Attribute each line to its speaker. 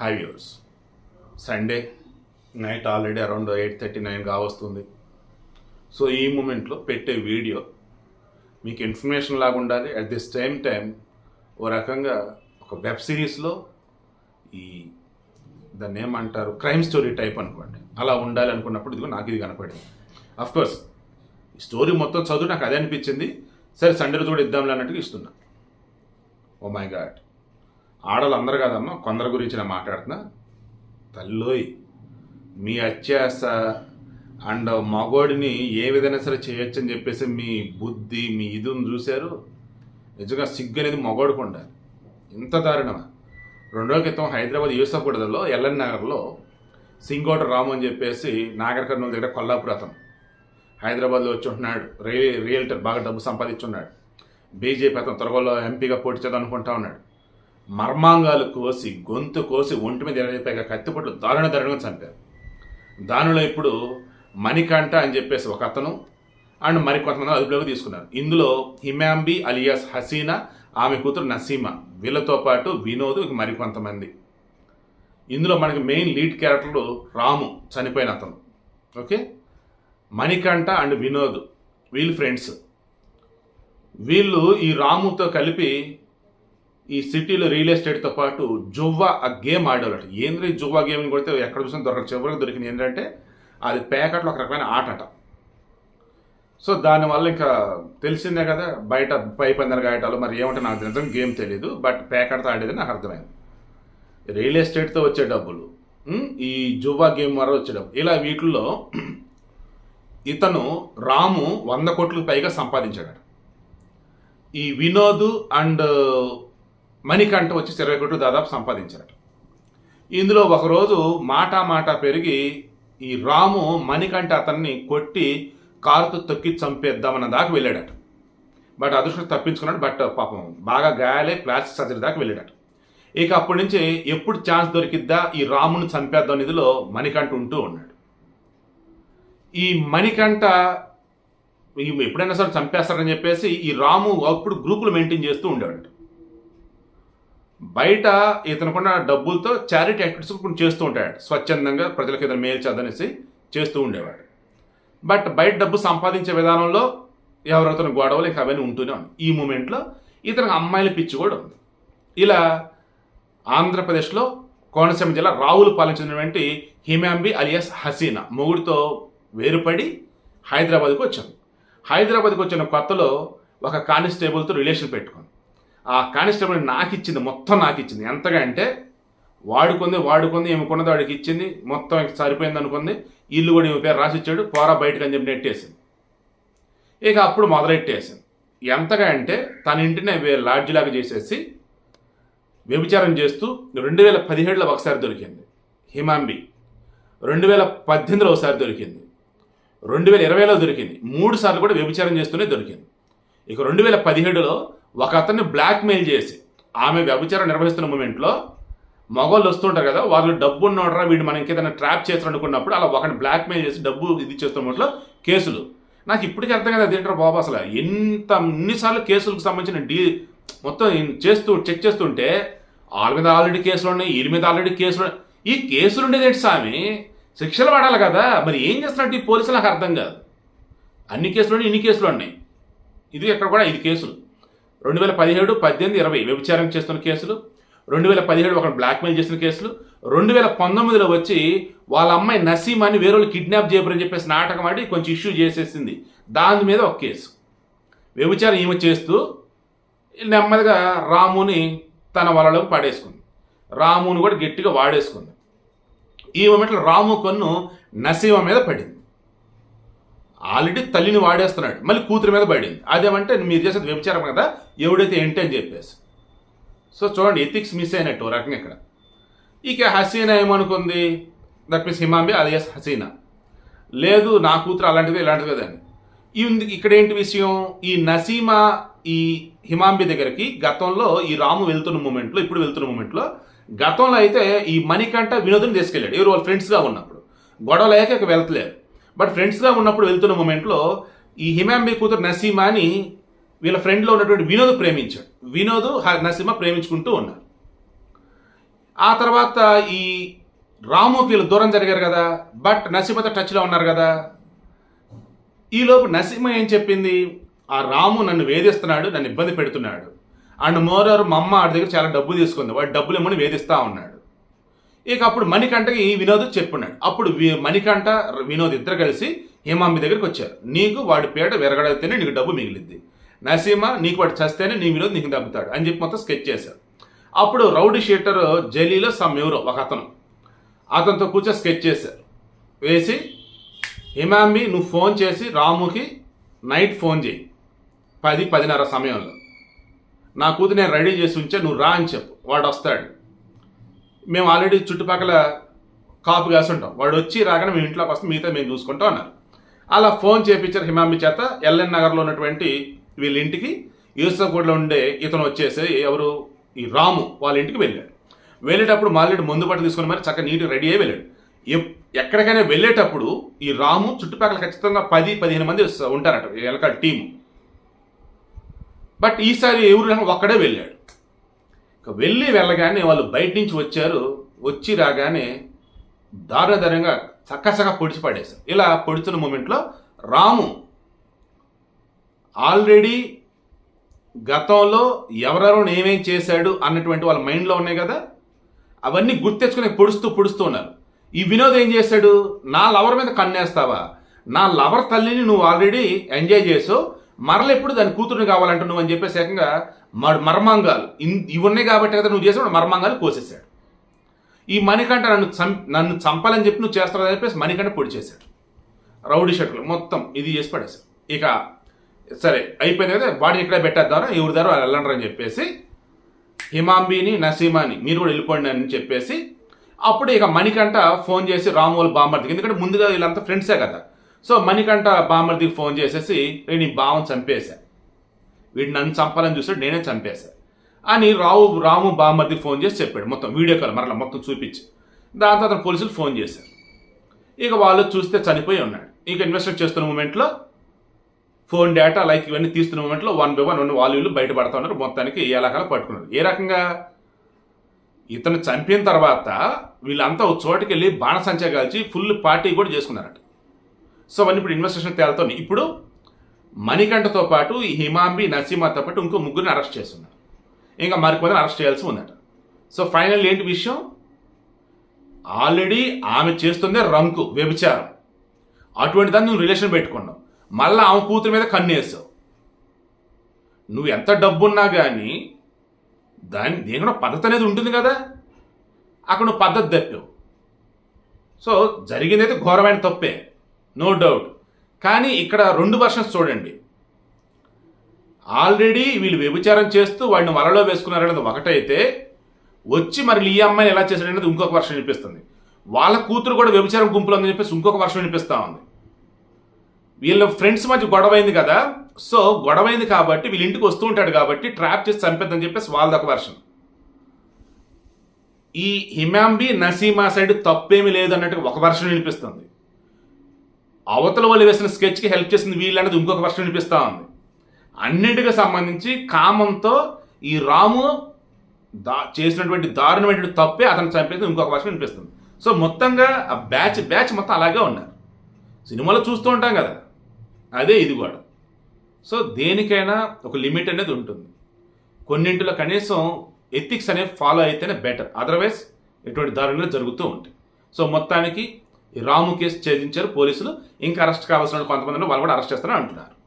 Speaker 1: Hi viewers Sunday night already around eight thirty nine కావస్తుంది so ఈ మూమెంట్లో పెట్టే వీడియో మీకు ఇన్ఫర్మేషన్ లాగా ఉండాలి. అట్ ది సేమ్ టైం ఓ రకంగా ఒక వెబ్ సిరీస్లో ఈ దాన్ని ఏమంటారు? క్రైమ్ స్టోరీ టైప్ అనుకోండి. అలా ఉండాలి అనుకున్నప్పుడు ఇదిగో నాకు ఇది కనపడింది. అఫ్ కోర్స్ ఈ స్టోరీ మొత్తం చదువు నాకు అదే అనిపించింది. సరే సండే రోజు కూడా ఇద్దాంలే అన్నట్టుగా ఇస్తున్నా. ఓ మై గాడ్ ఆడలు అందరు కాదమ్మా కొందరి గురించి నేను మాట్లాడుతున్నా. తల్లోయ్ మీ అత్యాస అండ్ మగోడిని ఏ విధంగా సరే చేయొచ్చు అని చెప్పేసి మీ బుద్ధి మీ ఇది చూశారు. నిజంగా సిగ్గు అనేది మగోడికి ఉండాలి ఇంత దారుణమా? రెండో క్రితం హైదరాబాద్ యూసఫ్గూడలో ఎల్ఎన్ నగర్లో సింగోట రాము అని చెప్పేసి నాగర్ కర్నూలు దగ్గర కొల్లాపురాతం హైదరాబాద్లో వచ్చి ఉంటున్నాడు. రియల్ రియల్టర్ బాగా డబ్బు సంపాదించున్నాడు బీజేపీ అతను త్వరలో ఎంపీగా పోటీ చేద్దాం అనుకుంటా ఉన్నాడు. మర్మాంగాలు కోసి గొంతు కోసి ఒంటి మీద ఎరడిపోయాక కత్తిపట్లు దారుణ దారుణంగా చంపారు. దానిలో ఇప్పుడు మణికంఠ అని చెప్పేసి ఒక అతను అండ్ మరి కొంతమంది అదుపులోకి తీసుకున్నారు. ఇందులో హిమాంబి అలియాస్ హసీనా ఆమె కూతురు నసీమా. వీళ్ళతో పాటు వినోద్ ఇక మరికొంతమంది. ఇందులో మనకి మెయిన్ లీడ్ క్యారెక్టర్లు రాము చనిపోయిన అతను. ఓకే? మణికంఠ అండ్ వినోద్ వీళ్ళు ఫ్రెండ్స్. వీళ్ళు ఈ రాముతో కలిపి ఈ సిటీలో రియల్ ఎస్టేట్తో పాటు జువ్వా ఆ గేమ్ ఆడేవాళ్ళట. ఏంద్రీ జువ్వా గేమ్ కొడితే ఎక్కడ చూసినా దొరక చివరికి దొరికింది ఏంటంటే అది ప్యాకెట్లో ఒక రకమైన ఆటట సో దానివల్ల ఇంకా తెలిసిందే కదా బయట పై పందెల గాయటాలు మరి ఏమంటే నాకు నిజం గేమ్ తెలియదు బట్ ప్యాకెట్తో ఆడేది నాకు అర్థమైంది. రియల్ ఎస్టేట్తో వచ్చే డబ్బులు ఈ జువ్వా గేమ్ ద్వారా వచ్చే డబ్బులు. ఇలా వీటిల్లో ఇతను రాము వంద కోట్లకు పైగా సంపాదించాడట. ఈ వినోద్ అండ్ మణికంఠ వచ్చి ఇరవై కోట్లు దాదాపు సంపాదించారట. ఇందులో ఒకరోజు మాట మాట పెరిగి ఈ రాము మణికంఠ అతన్ని కొట్టి కారుతో తొక్కి చంపేద్దామన్న దాకా వెళ్ళాడట. బట్ అదృష్టం తప్పించుకున్నాడు బట్ పాపం బాగా గాయాలే ప్లాస్టిక్ సర్జరీ దాకా వెళ్ళాడట. ఇక అప్పటి నుంచి ఎప్పుడు ఛాన్స్ దొరికిద్దా ఈ రాముని చంపేద్దాం నిధిలో మణికంఠ ఉంటూ ఉన్నాడు. ఈ మణికంఠ ఎప్పుడైనా సరే చంపేస్తారని చెప్పేసి ఈ రాము అప్పుడు గ్రూపులు మెయింటైన్ చేస్తూ ఉండేవాడు బయట ఇతనుకున్న డబ్బులతో చారిటీ యాక్టివిటీస్ కొన్ని చేస్తూ ఉంటాడు. స్వచ్ఛందంగా ప్రజలకు ఇతను మేలు చేద్దానేసి చేస్తూ ఉండేవాడు. బట్ బయట డబ్బు సంపాదించే విధానంలో ఎవరితో గొడవలు ఇంకా అవన్నీ ఉంటూనే ఉంది ఈ మూమెంట్లో ఇతనికి అమ్మాయిల పిచ్చి కూడా ఉంది. ఇలా ఆంధ్రప్రదేశ్లో కోనసీమ జిల్లా రావులు పాలించినటువంటి హిమాంబి అలియాస్ హసీనా మొగుడితో వేరుపడి హైదరాబాద్కు వచ్చాను హైదరాబాద్కి వచ్చిన కొత్తలో ఒక కానిస్టేబుల్తో రిలేషన్ పెట్టుకుంది. ఆ కానిస్టేబుల్ నాకు ఇచ్చింది మొత్తం నాకు ఇచ్చింది ఎంతగా అంటే వాడుకుంది వాడుకుంది ఏమి కొన్నది వాడికి ఇచ్చింది మొత్తం సరిపోయింది అనుకుంది ఇల్లు కూడా ఈమె పేరు రాసిచ్చాడు పోరా బయటకు అని చెప్పి నెట్టేసింది. ఇక అప్పుడు మొదలెట్టేసింది. ఎంతగా అంటే తన ఇంటిని లాడ్జిలాగా చేసేసి వ్యభిచారం చేస్తూ రెండు వేల పదిహేడులో ఒకసారి దొరికింది. హిమాంబి రెండు వేల పద్దెనిమిదిలో ఒకసారి దొరికింది. రెండు వేల ఇరవైలో దొరికింది. మూడు సార్లు కూడా వ్యభిచారం చేస్తూనే దొరికింది. ఇక రెండు వేల పదిహేడులో ఒక అతన్ని బ్లాక్మెయిల్ చేసి ఆమె వ్యభిచారం నిర్వహిస్తున్న మూమెంట్లో మగవాళ్ళు వస్తుంటారు కదా వాళ్ళు డబ్బు ఉన్నోడరా వీడు మనం ఇంకేదైనా ట్రాప్ చేస్తారు అనుకున్నప్పుడు అలా ఒకరిని బ్లాక్మెయిల్ చేసి డబ్బు ఇది చేస్తున్నట్లో కేసులు. నాకు ఇప్పటికీ అర్థం కదా అదేంటారు బాబు అసలు. ఎంత ఇన్నిసార్లు కేసులకు సంబంధించిన డీ మొత్తం చేస్తూ చెక్ చేస్తుంటే వాళ్ళ మీద ఆల్రెడీ కేసులు ఉన్నాయి వీళ్ళ మీద ఆల్రెడీ కేసులు ఉన్నాయి. ఈ కేసులు ఉండేది ఏంటి స్వామి? శిక్షలు పడాలి కదా. మరి ఏం చేస్తున్నట్టు ఈ పోలీసులు? నాకు అర్థం కాదు. అన్ని కేసులు ఉన్నాయి ఇన్ని కేసులు ఉన్నాయి. ఇది ఎక్కడ కూడా ఐదు కేసులు. రెండు వేల పదిహేడు పద్దెనిమిది ఇరవై వ్యభిచారం చేస్తున్న కేసులు రెండు వేల పదిహేడు ఒక బ్లాక్మెయిల్ చేసిన కేసులు రెండు వేల పంతొమ్మిదిలో వచ్చి వాళ్ళ అమ్మాయి నసీమాని వేరే వాళ్ళు కిడ్నాప్ చేయబరని చెప్పేసి నాటకం ఆడి కొంచెం ఇష్యూ చేసేసింది. దాని మీద ఒక కేసు. వ్యభిచారం ఈమె చేస్తూ నెమ్మదిగా రాముని తన వలలో పడేసుకుంది. రాముని కూడా గట్టిగా వాడేసుకుంది. ఈ మూమెంట్లో రాము కొన్ను నసీమ మీద పడింది. ఆల్రెడీ తల్లిని వాడేస్తున్నాడు. మళ్ళీ కూతురు మీద పడింది. అదేమంటే మీరు చేసేది వ్యభిచారం కదా ఎవడైతే ఏంటి అని చెప్పేసి. సో చూడండి ఎథిక్స్ మిస్ అయినట్టు రకంగా ఇక్కడ. ఇక Hasina ఏమనుకుంది? That means Himambi alias Hasina. లేదు నా కూతురు అలాంటిది ఇలాంటిది కదా అని. ఇక్కడ ఏంటి విషయం? ఈ నసీమా ఈ హిమాంబి దగ్గరికి గతంలో ఈ రాము వెళ్తున్న మూమెంట్లో ఇప్పుడు వెళ్తున్న మూమెంట్లో గతంలో అయితే ఈ మణికంట వినోదం తీసుకెళ్ళాడు. ఎవరు? వాళ్ళ ఫ్రెండ్స్గా ఉన్నప్పుడు. గొడవ లేక ఇక వెళ్తలేరు బట్ ఫ్రెండ్స్గా ఉన్నప్పుడు వెళ్తున్న మూమెంట్లో ఈ హిమాంబి కూతురు నసీమాని వీళ్ళ ఫ్రెండ్లో ఉన్నటువంటి వినోద్ ప్రేమించాడు. వినోద్ నసీమ ప్రేమించుకుంటూ ఉన్నారు. ఆ తర్వాత ఈ రాముకి వీళ్ళు దూరం జరిగారు కదా బట్ నసీమతో టచ్లో ఉన్నారు కదా. ఈలోపు నసీమ ఏం చెప్పింది? ఆ రాము నన్ను వేధిస్తున్నాడు నన్ను ఇబ్బంది పెడుతున్నాడు. అండ్ మోరారు మా అమ్మ ఆడి దగ్గర చాలా డబ్బు తీసుకుంది. వాడు డబ్బులు ఇమ్మని వేధిస్తూ ఉన్నాడు. ఇక అప్పుడు మణికంఠకి ఈ వినోద్ చెప్పున్నాడు. అప్పుడు మణికంఠ వినోద్ ఇద్దరు కలిసి హేమాంబి దగ్గరికి వచ్చారు. నీకు వాడి పేట విరగడితేనే నీకు డబ్బు మిగిలిద్ది నసీమ నీకు వాడు చస్తేనే నీ వినోద్ నీకు దబ్బుతాడు అని చెప్పి మొత్తం స్కెచ్ చేశారు. అప్పుడు రౌడీ షీటర్ జలీలో సమ్ ఎవరో ఒక అతను. అతనితో కూర్చొని స్కెచ్ చేశారు. వేసి హిమాంబి నువ్వు ఫోన్ చేసి రాముకి నైట్ ఫోన్ చేయి. పది పదిన్నర సమయంలో. నా కూతురు నేను రెడీ చేసి ఉంచా నువ్వు రా అని చెప్పు. వాడు వస్తాడు. మేము ఆల్రెడీ చుట్టుపక్కల కాపు కాసి ఉంటాం. వాడు వచ్చి రాగానే మేము ఇంట్లోకి వస్తాం మిగతా మేము చూసుకుంటాం అన్నారు. అలా ఫోన్ చేపించారు హిమామి చేత. ఎల్ఎన్ నగర్లో ఉన్నటువంటి వీళ్ళ ఇంటికి యూసఫ్గూడలో ఉండే ఇతను వచ్చేసి ఎవరు? ఈ రాము వాళ్ళ ఇంటికి వెళ్ళాడు. వెళ్ళేటప్పుడు మాల్రెడ్డి ముందు పట్టు తీసుకుని మరి చక్కగా నీట్గా రెడీ అయ్యి వెళ్ళాడు. ఎక్కడికైనా వెళ్ళేటప్పుడు ఈ రాము చుట్టుపక్కల ఖచ్చితంగా పది పదిహేను మంది ఉంటారట. ఎలక టీము. బట్ ఈసారి ఎవరు ఒక్కడే వెళ్ళాడు. వెళ్ళి వెళ్ళగానే వాళ్ళు బయట నుంచి వచ్చారు. వచ్చి రాగానే దారుణధరంగా చక్కచక్క పొడిచి పడేశారు. ఇలా పొడుచున్న మూమెంట్లో రాము ఆల్రెడీ గతంలో ఎవరెవరు ఏమేం చేశాడు అన్నటువంటి వాళ్ళ మైండ్లో ఉన్నాయి కదా. అవన్నీ గుర్తెచ్చుకుని పొడుస్తూ పొడుస్తూ ఉన్నారు. ఈ వినోద్ ఏం చేశాడు? నా లవర్ మీద కన్నేస్తావా? నా లవర్ తల్లిని నువ్వు ఆల్రెడీ ఎంజాయ్ చేసావు. మరల ఎప్పుడు దాని కూతురుని కావాలంటు నువ్వు అని చెప్పేసి ఏకంగా మర్మాంగాలు. ఇన్- ఇవి ఉన్నాయి కాబట్టి కదా నువ్వు చేసావు మర్మాంగాలు కోసేశాడు. ఈ మణికంఠ నన్ను చం నన్ను చంపాలని చెప్పి నువ్వు చేస్తావని చెప్పేసి మణికంఠ పొడి చేశాడు. రౌడీ షర్ట్లు మొత్తం ఇది చేసి పడేశాడు. ఇక సరే అయిపోయింది కదా బాడీ ఇక్కడే పెట్టేద్దాం ఎవరి దారో వాళ్ళు వెళ్ళండి అని చెప్పేసి హిమాంబిని నసీమాని మీరు కూడా వెళ్ళిపోండి అని చెప్పేసి అప్పుడు ఇక మణికంఠ ఫోన్ చేసి రామోల్ బామర్దికి ఎందుకంటే ముందుగా వీళ్ళంతా ఫ్రెండ్సే కదా. సో మణికంఠ బామర్దికి ఫోన్ చేసేసి నేను ఈ బావం చంపేశాను వీడు నన్ను చంపాలని చూసాడు నేనే చంపేశాను అని రావు రాము బామర్ది ఫోన్ చేసి చెప్పాడు మొత్తం వీడియో కాల్ మరలా మొత్తం చూపించి. దాని తర్వాత పోలీసులు ఫోన్ చేశారు. ఇక వాళ్ళు చూస్తే చనిపోయి ఉన్నాడు. ఇక ఇన్వెస్టిగేట్ చేస్తున్న మూమెంట్లో ఫోన్ డేటా లైక్ ఇవన్నీ తీస్తున్న మూమెంట్లో వన్ బై వన్ వాళ్ళు వీళ్ళు బయటపడతా ఉన్నారు. మొత్తానికి ఏ రకాల పట్టుకున్నారు. ఏ రకంగా? ఇతను చంపిన తర్వాత వీళ్ళంతా ఒక చోటుకి వెళ్ళి బాణసంచా కాల్చి ఫుల్ పార్టీ కూడా చేసుకున్నారట. సో అవన్నీ ఇప్పుడు ఇన్వెస్టిగేషన్ తేలుతోంది. ఇప్పుడు మణికంఠతో పాటు ఈ హిమాంబి నరసింహతో పాటు ఇంకో ముగ్గురిని అరెస్ట్ చేస్తున్నారు. ఇంకా మరికొందరు అరెస్ట్ చేయాల్సి ఉందట. సో ఫైనల్ ఏంటి విషయం? ఆల్రెడీ ఆమె చేస్తుందే రంకు వ్యభిచారం. అటువంటి దాన్ని నువ్వు రిలేషన్ పెట్టుకున్నావు. మళ్ళీ ఆమె కూతురు మీద కన్నేసావు నువ్వు ఎంత డబ్బున్నా కానీ దాని దేని కూడా పద్ధతి అనేది ఉంటుంది కదా. అక్కడ నువ్వు పద్ధతి తప్పావు. సో జరిగింది అయితే ఘోరమైన తప్పే. నో డౌట్ కానీ ఇక్కడ రెండు వర్షన్స్ చూడండి. ఆల్రెడీ వీళ్ళు వ్యభిచారం చేస్తూ వాడిని వలలో వేసుకున్నారనేది ఒకటైతే వచ్చి మరి ఈ అమ్మాయిని ఎలా చేశాడనేది ఇంకొక వర్షం వినిపిస్తుంది. వాళ్ళ కూతురు కూడా వ్యభిచారం గుంపులు అని చెప్పేసి ఇంకొక వర్షం వినిపిస్తూ ఉంది. వీళ్ళ ఫ్రెండ్స్ మధ్య గొడవైంది కదా సో గొడవైంది కాబట్టి వీళ్ళ ఇంటికి వస్తూ ఉంటాడు కాబట్టి ట్రాప్ చేసి చంపేద్దని చెప్పేసి వాళ్ళదొక వర్షం ఈ హిమాంబి నసీమా సైడ్ తప్పేమీ లేదు అన్నట్టు ఒక వర్షం వినిపిస్తుంది. అవతల వాళ్ళు వేసిన స్కెచ్కి హెల్ప్ చేసింది వీళ్ళు అనేది ఇంకొక వర్షం వినిపిస్తూ ఉంది. అన్నింటికి సంబంధించి కామంతో ఈ రాము దా చేసినటువంటి దారుణమైనటువంటి తప్పే అతను చంపేది ఇంకొక వర్షం వినిపిస్తుంది. సో మొత్తంగా ఆ బ్యాచ్ బ్యాచ్ మొత్తం అలాగే ఉన్నారు. సినిమాలో చూస్తూ ఉంటాం కదా. అదే ఇది కూడా. సో దేనికైనా ఒక లిమిట్ అనేది ఉంటుంది. కొన్నింటిలో కనీసం ఎథిక్స్ అనేవి ఫాలో అయితేనే బెటర్ అదర్వైజ్ ఎటువంటి దారుణాలు జరుగుతూ ఉంటాయి. సో మొత్తానికి రాము కేసు ఛేదించారు పోలీసులు. ఇంకా అరెస్ట్ కావాల్సిన కొంతమందిని వాళ్ళు కూడా అరెస్ట్ చేస్తారని అంటున్నారు.